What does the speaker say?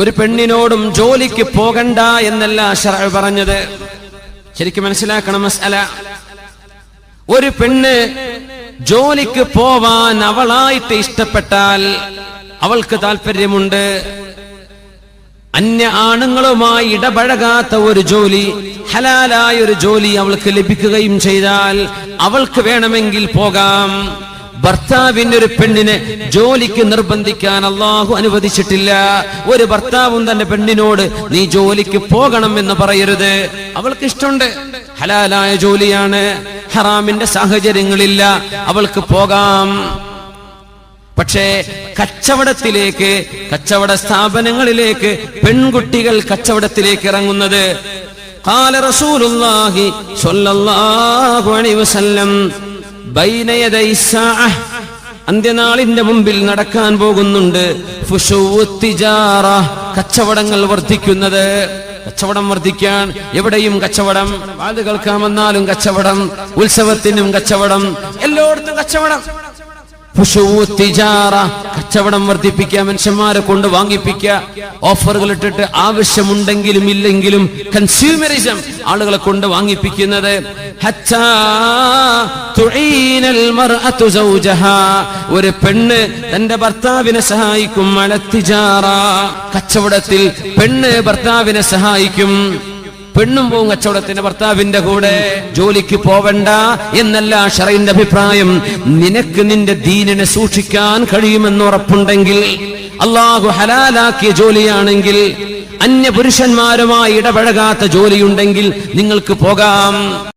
ഒരു പെണ്ണിനോടും ജോലിക്ക് പോകണ്ട എന്നല്ല ഷറഅ പറഞ്ഞത്. ശരിക്കും മനസ്സിലാക്കണം മസല. ഒരു പെണ്ണ് ജോലിക്ക് പോവാൻ അവളായിട്ട് ഇഷ്ടപ്പെട്ടാൽ അവൾക്ക് താല്പര്യമുണ്ട്. അന്യ ആണുങ്ങളുമായി ഇടപഴകാത്ത ഒരു ജോലി ഹലാലായ ഒരു ജോലി അവൾക്ക് ലഭിക്കുകയും ചെയ്താൽ അവൾക്ക് വേണമെങ്കിൽ പോകാം. ഭർത്താവിന്റെ ഒരു പെണ്ണിനെ ജോലിക്ക് നിർബന്ധിക്കാൻ അള്ളാഹു അനുവദിച്ചിട്ടില്ല. ഒരു ഭർത്താവും തന്റെ പെണ്ണിനോട് നീ ജോലിക്ക് പോകണം എന്ന് പറയരുത്. അവൾക്ക് ഇഷ്ടമുണ്ട്. ഹലാലായ ജോലിയാണ്. ഹറാമിന്റെ സാഹചര്യങ്ങളില്ല. അവൾക്ക് പോകാം. പക്ഷേ കച്ചവടത്തിലേക്ക് കച്ചവട സ്ഥാപനങ്ങളിലേക്ക് പെൺകുട്ടികൾ കച്ചവടത്തിലേക്ക് ഇറങ്ങുന്നത്. കാല റസൂലുള്ളാഹി സ്വല്ലല്ലാഹു അലൈഹി വസല്ലം അന്ത്യനാളിന്റെ മുമ്പിൽ നടക്കാൻ പോകുന്നുണ്ട്. കച്ചവടങ്ങൾ വർദ്ധിക്കുന്നത്. കച്ചവടം വർദ്ധിക്കാൻ എവിടെയും കച്ചവടം. വാത് കേൾക്കാൻ വന്നാലും കച്ചവടം. ഉത്സവത്തിനും കച്ചവടം. എല്ലായിടത്തും കച്ചവടം. കച്ചവടം വർദ്ധിപ്പിക്കുക മനുഷ്യന്മാരെ കൊണ്ട് വാങ്ങിപ്പിക്കുക ഓഫറുകൾ ഇട്ടിട്ട് ആവശ്യമുണ്ടെങ്കിലും ഇല്ലെങ്കിലും കൺസ്യൂമറിസം ആളുകളെ കൊണ്ട് വാങ്ങിപ്പിക്കുന്നത്. ഒരു പെണ്ണ് തന്റെ ഭർത്താവിനെ സഹായിക്കും കച്ചവടത്തിൽ പെണ്ണ് ഭർത്താവിനെ സഹായിക്കും. പെണ്ണും പോവും കച്ചവടത്തിന്റെ ഭർത്താവിന്റെ കൂടെ. ജോലിക്ക് പോവണ്ട എന്നല്ല ഷറൈന്റെ അഭിപ്രായം. നിനക്ക് നിന്റെ ദീനിനെ സൂക്ഷിക്കാൻ കഴിയുമെന്ന് ഉറപ്പുണ്ടെങ്കിൽ അള്ളാഹു ഹലാലാക്കിയ ജോലിയാണെങ്കിൽ അന്യ പുരുഷന്മാരുമായി ഇടപഴകാത്ത ജോലിയുണ്ടെങ്കിൽ നിങ്ങൾക്ക് പോകാം.